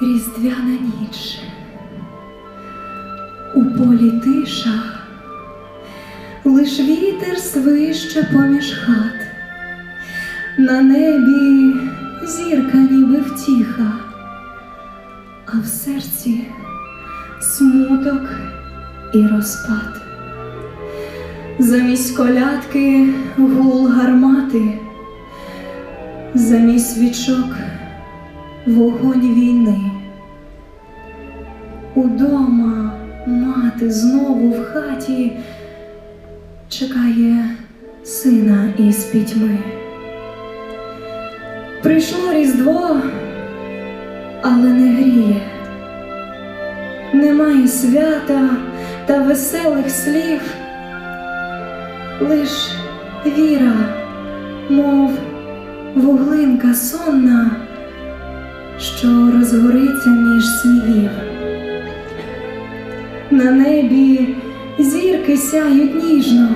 різдвяна ніч, у полі тиша, лиш вітер свище поміж хат, на небі зірка ніби втіха, а в серці смуток і розпад. Замість колядки гул гармати, замість свічок вогонь війни. Удома мати знову в хаті чекає сина із пітьми. Прийшло Різдво, але не гріє. Немає свята та веселих слів, лиш віра, мов вуглинка сонна, що розгориться між снігів. На небі зірки сяють ніжно,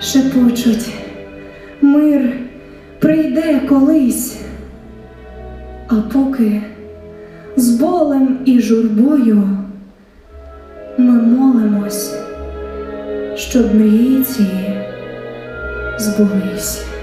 шепочуть, мир прийде колись, а поки з болем і журбою ми молимось, щоб мрії ці збулись.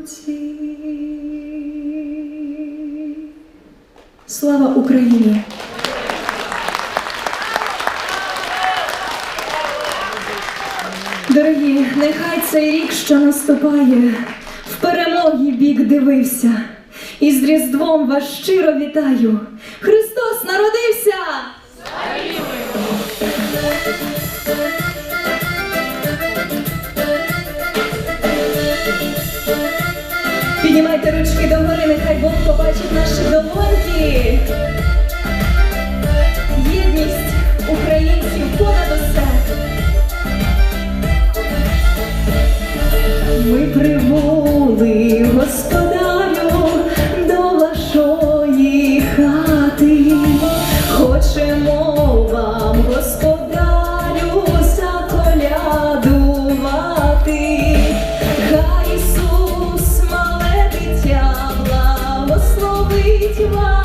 Кроці. Слава Україні! Дорогі, нехай цей рік, що наступає, в перемогі бік дивився, і з Різдвом вас щиро вітаю. Христос народився! Піднімайте ручки догори, нехай Бог побачить наші долоньки. Єдність українців понад усе. Ми прибули. Світі.